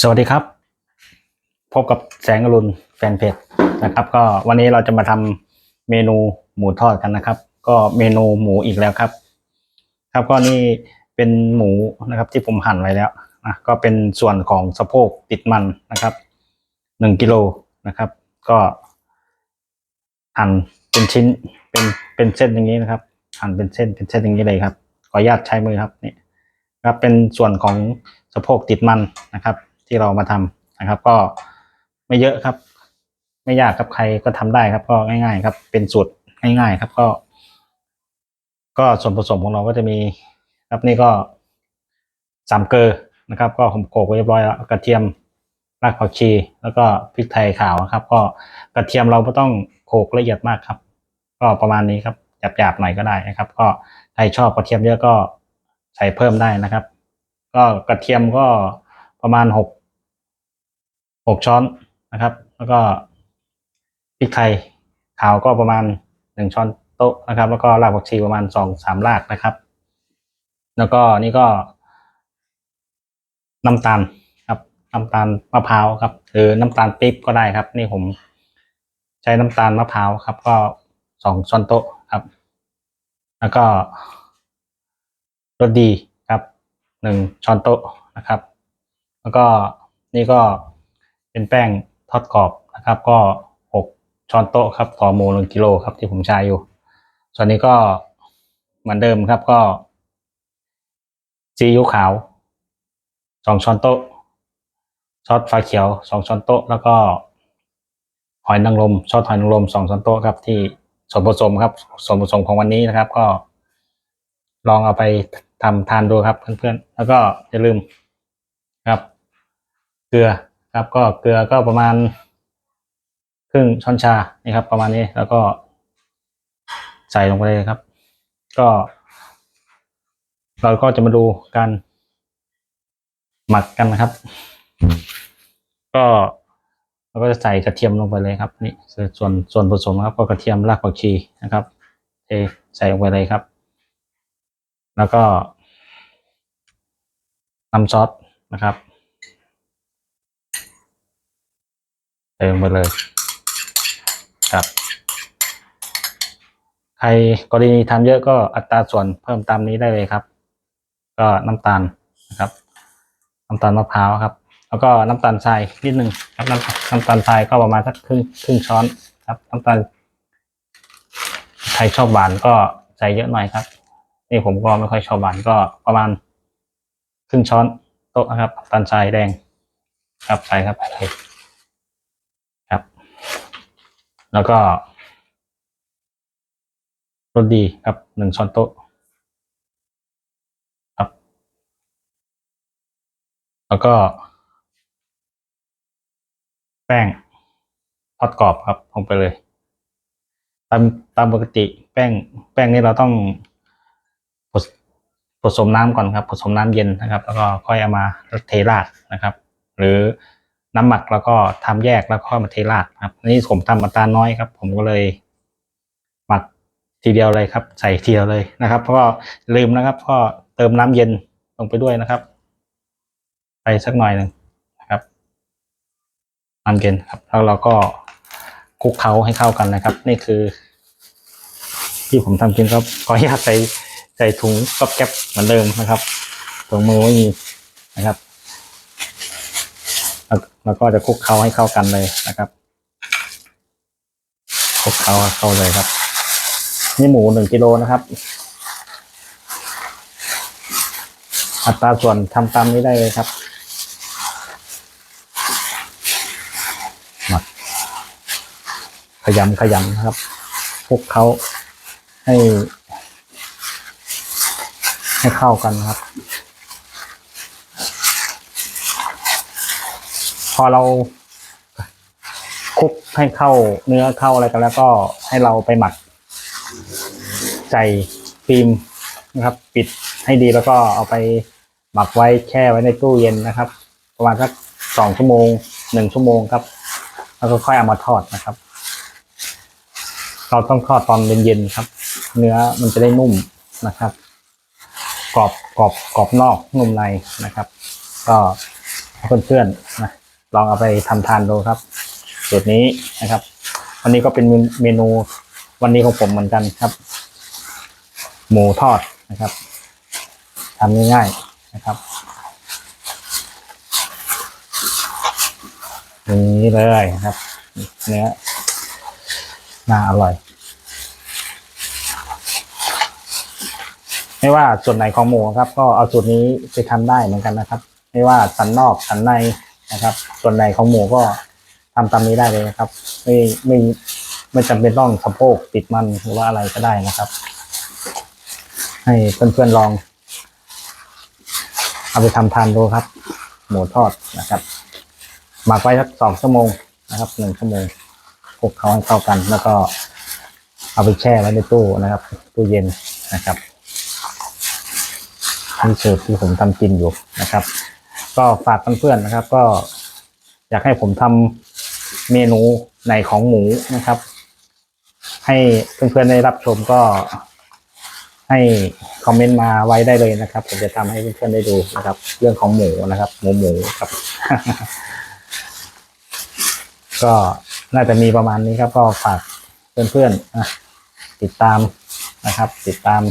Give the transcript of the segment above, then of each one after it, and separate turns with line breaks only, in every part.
สวัสดีครับ พบกับแสงอรุณแฟนเพจนะครับ ก็วันนี้เราจะมาทำเมนูหมูทอดกันนะครับ ก็เมนูหมูอีกแล้วครับ ครับก็นี่เป็นหมูนะครับที่ผมหั่นไว้แล้วนะก็เป็นส่วนของสะโพกติดมันนะครับหนึ่งกิโลนะครับ ก็หั่นเป็นชิ้นเป็นเป็นเส้นอย่างนี้นะครับ หั่นเป็นเส้นเป็นเส้นอย่างนี้เลยครับขออนุญาตใช้มือครับนี่ครับเป็นส่วนของ สะโพกติดมันนะครับ ที่เรามาทำนะครับ ก็ไม่เยอะครับ ไม่ยากครับใครก็ทำได้ครับ ก็ง่าย ๆ ครับ เป็นสูตรง่าย ๆ ครับก็ ก็ส่วนผสมของเราก็จะมี ครับนี่ก็สามเกลอนะครับ ก็ผมโขลกไว้เรียบร้อยแล้วกระเทียมรากผักชี แล้วก็พริกไทยขาวครับ ก็กระเทียมเราไม่ต้องโขลกละเอียดมากครับ ก็ประมาณนี้ครับหยาบๆหน่อยก็ได้นะครับ ก็ใครชอบกระเทียมเยอะก็ใส่เพิ่มได้นะครับ ก็กระเทียมก็ประมาณหกหกช้อนนะครับ แล้วก็พริกไทยขาวก็ประมาณหนึ่งช้อนโต๊ะนะครับ แล้วก็รากผักชีประมาณสองสามรากนะครับ แล้วก็นี่ก็น้ำตาลครับน้ำตาลมะพร้าวครับหรือน้ำตาลปี๊บก็ได้ครับ นี่ผมใช้น้ำตาลมะพร้าวครับ ก็สองช้อนโต๊ะครับ แล้วก็รสดี หนึ่งช้อนโต๊ะนะครับ แล้วก็นี่ก็เป็นแป้งทอดกรอบนะครับ ก็หกช้อนโต๊ะครับต่อหมูหนึ่งกิโลครับที่ผมใช้อยู่ ส่วนนี้ก็เหมือนเดิมครับก็ซีอิ๊วขาวสองช้อนโต๊ะซอสฟ้าเขียวสองช้อนโต๊ะ แล้วก็หอยนางรมซอสหอยนางรมสองช้อนโต๊ะครับที่ส่วนผสมครับส่วนผสมของวันนี้นะครับ ก็ลองเอาไป ทำทานดูครับเพื่อนๆ แล้วก็อย่าลืมครับ เกลือครับก็เกลือก็ประมาณ ครึ่งช้อนชานี่ครับ ประมาณนี้แล้วก็ ใส่ลงไปเลยครับ ก็ เราก็จะมาดูการหมักกันนะครับ ก็เราก็จะใส่กระเทียมลงไปเลยครับ นี่ส่วนส่วนผสมครับ ก็กระเทียมรากผักชีนะครับเทใส่ลงไปเลยครับ แล้วก็ น้ำซอสนะครับ เติมไปเลยครับใครกรณีทำเยอะก็อัตราส่วนเพิ่มตามนี้ได้เลยครับ ก็น้ำตาลนะครับ น้ำตาลมะพร้าวครับ แล้วก็น้ำตาลทรายนิดหนึ่งครับน้ำน้ำตาลทรายก็ประมาณสักครึ่งครึ่งช้อนครับ น้ำตาลใครชอบหวานก็ใส่เยอะหน่อยครับ นี่ผมก็ไม่ค่อยชอบหวานก็ประมาณ รึ่งช้อนโต๊ะนะครับตาลทรายแดง ครับใส่ครับไปเลยครับ แล้วก็รสดีครับหนึ่งช้อนโต๊ะครับ แล้วก็ แป้งทอดกรอบครับลงไปเลย ตามตามปกติแป้งแป้งนี่เราต้อง ผสมน้ำก่อนครับ ผสมน้ำเย็นนะครับ แล้วก็ค่อยเอามาเทราดนะครับ หรือน้ำหมักแล้วก็ทำแยกแล้วก็มาเทราดครับนนี้ผมทำอัตราน้อยครับ ผมก็เลย หมักทีเดียวเลยครับ ใส่ทีเดียวเลยนะครับ เพราะลืมนะครับก็เติมน้ำเย็นลงไปด้วยนะครับ ไปสักหน่อยหนึ่งนะครับน้ำเย็นครับ แล้วเราก็คลุกเคล้าให้เข้ากันนะครับ นี่คือ ที่ผมทำกินก็ขออนุญาตใส่ ใส่ถุงก๊อบแก๊บเหมือนเดิมนะครับถุงมือไม่มีนะครับแล้วก็จะคลุกเคล้าให้เข้ากันเลยนะครับคลุกเคล้าเข้าเลยครับ นี่หมูหนึ่งกิโลนะครับ อัตราส่วนทำตามนี้ได้เลยครับหมักขยำขยำนะครับคลุกเขาให้ ให้เข้ากันครับ พอเราคลุกให้เข้าเนื้อเข้าอะไรกันแล้วก็ให้เราไปหมักใส่ฟิล์มนะครับ ปิดให้ดีแล้วก็เอาไปหมักไว้แช่ไว้ในตู้เย็นนะครับ ประมาณสักสองชั่วโมงหนึ่งชั่วโมงครับ แล้วก็ค่อยเอามาทอดนะครับ เราต้องทอดตอนเย็นๆครับ เนื้อมันจะได้นุ่มนะครับ กรอบกรอบกรอบนอกนุ่มในนะครับ ก็เพื่อนๆนะลองเอาไปทำทานดูครับสูตรนี้นะครับวันนี้ก็เป็นเมนูวันนี้ของผมเหมือนกันครับ หมูทอดนะครับทำง่ายๆนะครับอย่างนี้เลยครับ เนื้อน่าอร่อย ไม่ว่าส่วนไหนของหมูครับ ก็เอาสูตรนี้ไปทำได้เหมือนกันนะครับ ไม่ว่าสันนอกสันในนะครับ ส่วนไหนของหมูก็ทำตามนี้ได้เลยนะครับ ไม่ไม่ไม่จำเป็นต้องสะโพกติดมันหรือว่าอะไรก็ได้นะครับ ให้เพื่อนๆลอง เอาไปทำทานดูครับ หมูทอดนะครับหมักไว้สักสองชั่วโมงนะครับหนึ่งชั่วโมงคลุกเขาให้เข้ากัน แล้วก็เอาไปแช่ไว้ในตู้นะครับตู้เย็นนะครับ นี่สูตรที่ผมทำกินอยู่นะครับ ก็ฝากเพื่อนๆนะครับ ก็อยากให้ผมทำเมนูในของหมูนะครับ ให้เพื่อนๆได้รับชมก็ให้คอมเมนต์มาไว้ได้เลยนะครับ ผมจะทำให้เพื่อนๆได้ดูนะครับ เรื่องของหมูนะครับ หมูหมูครับ ก็น่าจะมีประมาณนี้ครับ ก็ฝากเพื่อนๆติดตามนะครับ ติดตาม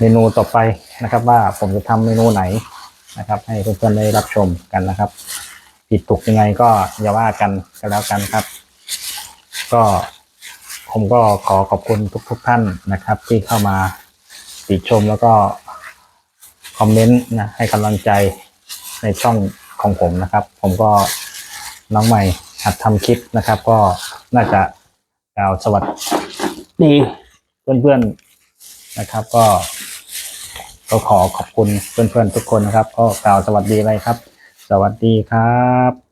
เมนูต่อไปนะครับว่าผมจะทำเมนูไหนนะครับ ให้เพื่อนๆได้รับชมกันนะครับ ผิดถูกยังไงก็อย่าว่ากันก็แล้วกันครับ ก็ผมก็ขอขอบคุณทุกๆท่านนะครับ ที่เข้ามาติชมแล้วก็คอมเมนต์นะให้กำลังใจในช่องของผมนะครับ ผมก็น้องใหม่หัดทำคลิปนะครับ ก็น่าจะกล่าวสวัสดีเพื่อนๆนะครับ ก็ ก็ขอขอบคุณเพื่อนๆทุกคนนะครับ ก็กล่าวสวัสดีเลยครับ สวัสดีครับ